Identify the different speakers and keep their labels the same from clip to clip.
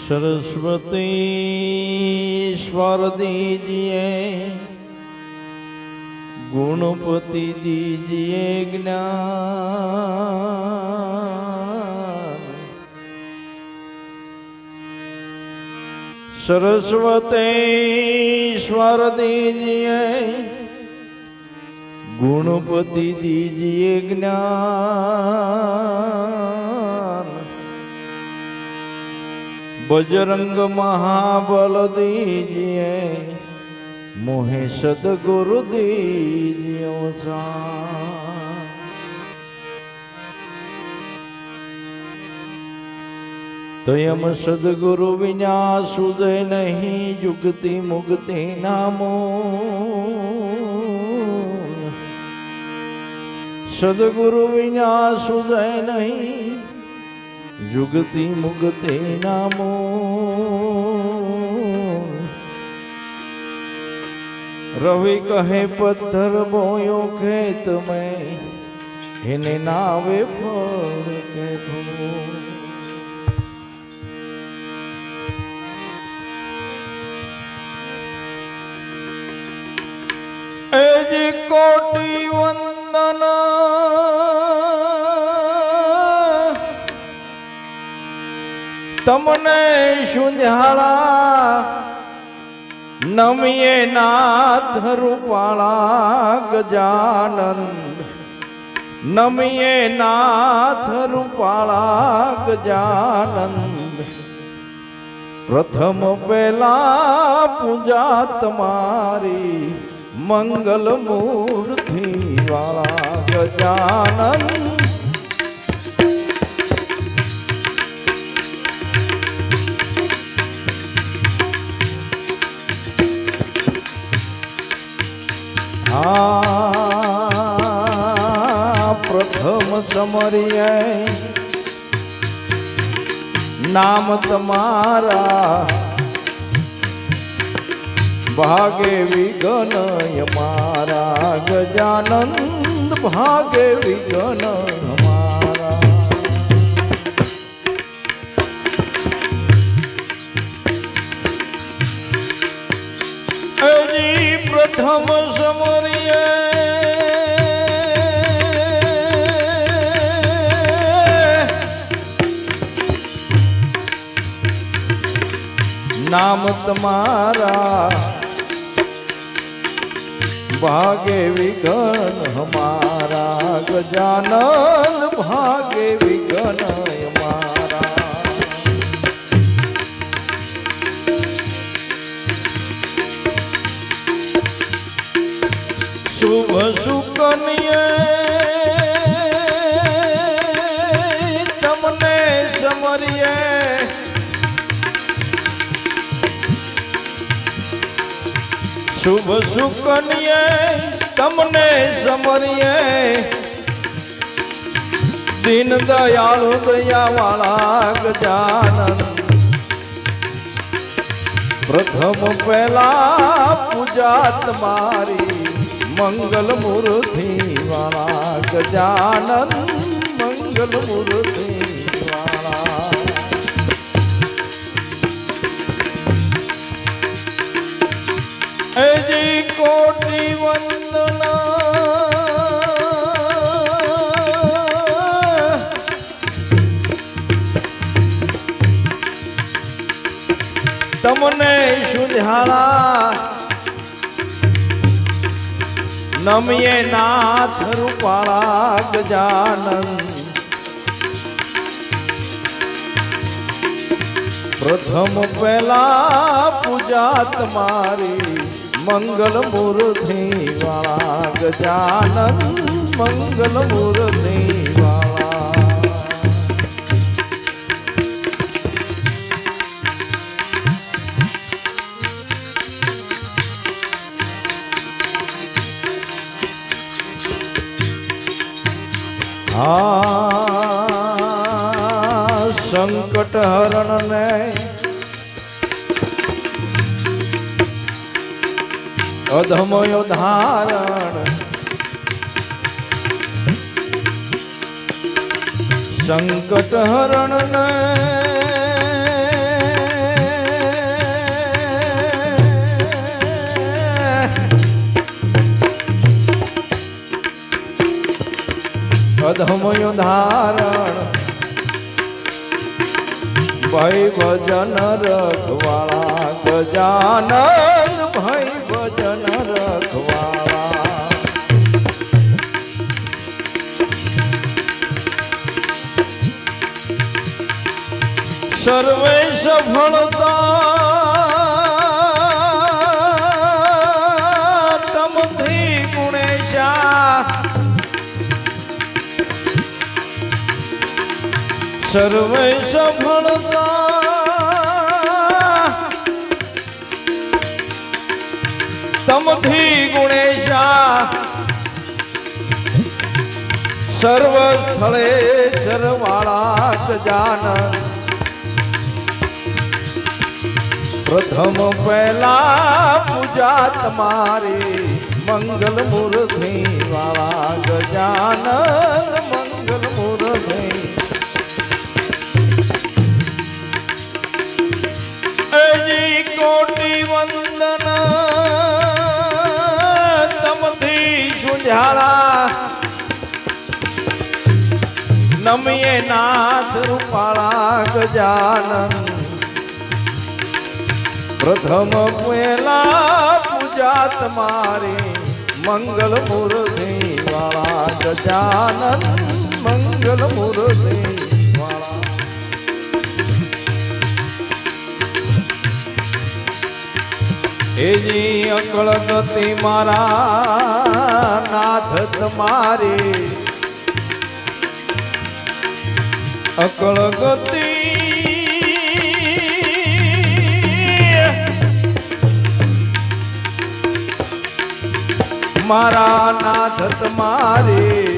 Speaker 1: સરસ્વતી ઈશ્વર દીજીએ ગુણપતિ દીજીએ જ્ઞાન સરસ્વતી ઈશ્વર દીજીએ ગુણપતિ દીજીએ જ્ઞાન. બજરંગ મહાબલ દીજીએ મોહે સદગુરુ દીજીઓ સા स्वयं सदगुरु विना सुदय नहीं जुगति मुक्ति नामो। सदगुरु विना सुदय नहीं जुगति मुक्ति नामो। रवि कहे, पत्थर बोयो खेत में इन नावे फोड़ के फूल જે કોટી વંદન તમને સુંજાળા નમીએ નાથ રૂપાળા ગજાનંદ નમીએ નાથ રૂપાળા ગજાનંદ પ્રથમ પહેલા પૂજા તમારી મંગલ મૂર્તિ વાળા ગજાનંદ આ પ્રથમ સમરીએ નામ તમારા ભાગે વિઘ્ન મારા ગજાનંદ ભાગે વિઘ્ન મારા. પ્રથમ સમરીએ નામ તમારા ભાગે વિઘન હમારા ગજાનન ભાગે વિઘ્ન. શુભ સુકન્યે તમને સમરીએ. દીન દયાળુ દયાવાળા ગજાનંદ પ્રથમ પહેલા પૂજા તમારી મંગલ મૂર્તિ વાળા ગજાનંદ મંગલ મૂર્તિ તમને સુધારા નમીએ નાથ રૂપાળા ગજાનંદ પ્રથમ પહેલા પૂજા તમારી મંગલ મૂર્તિ વાળા ગજાનંદ મંગલ મૂર્તિ હા સંકટ હરણ ને અધમયો ધારણ સંકટ હરણ ને અધમયો ધારણ. ભય ભજન રખવાળા ગજાન ભય ભજન રખવાળા. સર્વે સફળતા સર્વે સફળતા. તમથી ગુણેશા સર્વ સ્થળે સરવાળા જાન. પ્રથમ પહેલા પૂજા તમારી મંગલ મૂર્તિ વાળા ગજાનન. નમીએ નાથ રૂપાળા ગજાનંદ પ્રથમ પહેલા પૂજા તમારી મંગલ મૂર્તિ વાળા ગજાનંદ મંગલ મૂર્તિ એજી અકળ ગતિ મારા, નાથ તમારી અકળ ગતિ મારા નાથ તમારી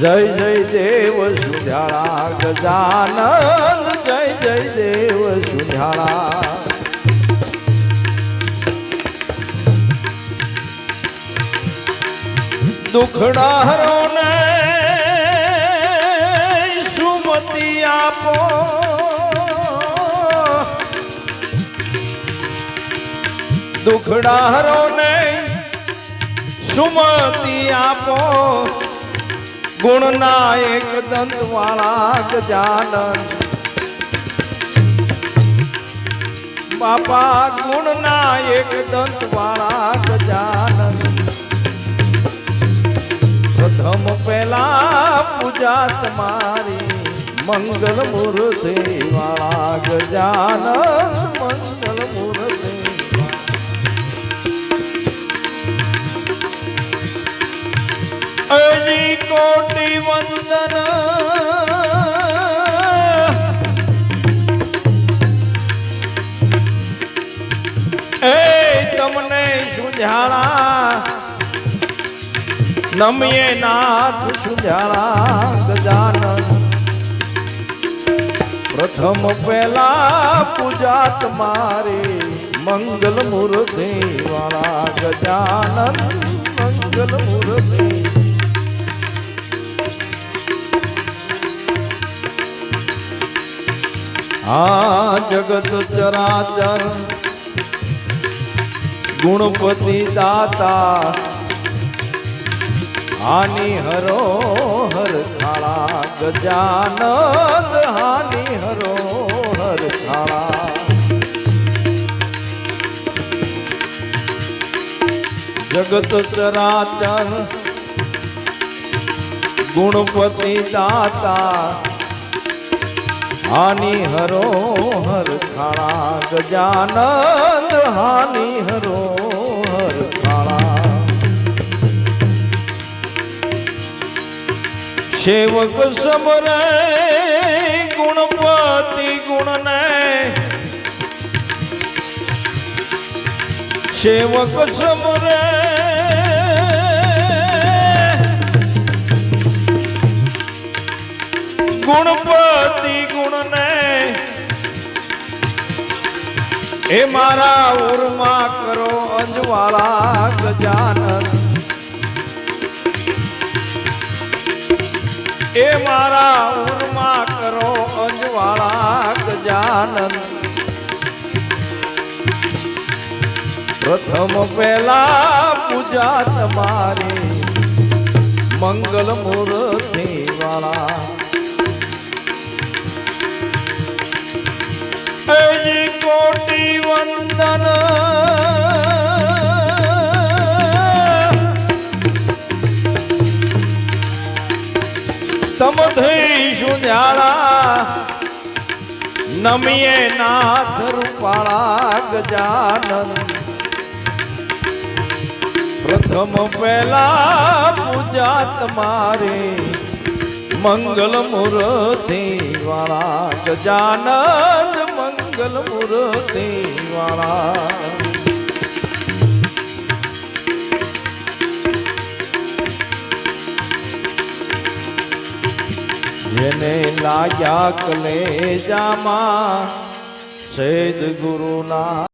Speaker 1: જય જય દેવ સુધાળા ગજાનંદ જય જય દેવ સુધાળા દુખડા હરો દુખડા હરો ને સુમતિ આપો. ગુણના એક દંત વાળા ગજાનન બાપા ગુણના એક દંત વાળા ગજાનન પ્રથમ પહેલા પૂજા તમારી મંગલ મૂર્તિ વાળા ગજાનન મંગલ મૂર્તિ અજી કોટી વંદન. એ તમને સુજાળા નમીએ નાથ સુજાળા ગજાનન. પ્રથમ પહેલા પૂજા તમારી મંગલ મૂર્તિ વાળા ગજાનન. આ જગત ચરાચર. ગુણપતિ દાતા. હાનિ હરો હર થાળા. ગજાનંદ હાનિ હરો હર થાળા. જગત ચરાચર. ગુણપતિ દાતા. હાનિ હરો હર થાળા ગજાનંદ હાનિ હરો હર થાળા સેવક સમરે ગુણપતિ ગુણને સેવક સમરે ગુણપતિ ગુણને એ મારા ઉરમાં કરો અંજવાળા ગજાનન. એ મારા ઉરમાં કરો અંજવાળા ગજાનન. પ્રથમ પહેલા પૂજા તમારી, મંગલ મૂર્તિ વાળા. હજી કોટી વંદન તમ થઈશું ન્યાળા નમીએ નાથ રૂપાળા ગજાનન પ્રથમ પહેલા પૂજા તમારી મંગલ મૂર્તિ વાળા ગજાનંદ મંગલ મૂર્તિ વાળા જેને લાગ્યા કલેજામાં સૈદ ગુરુના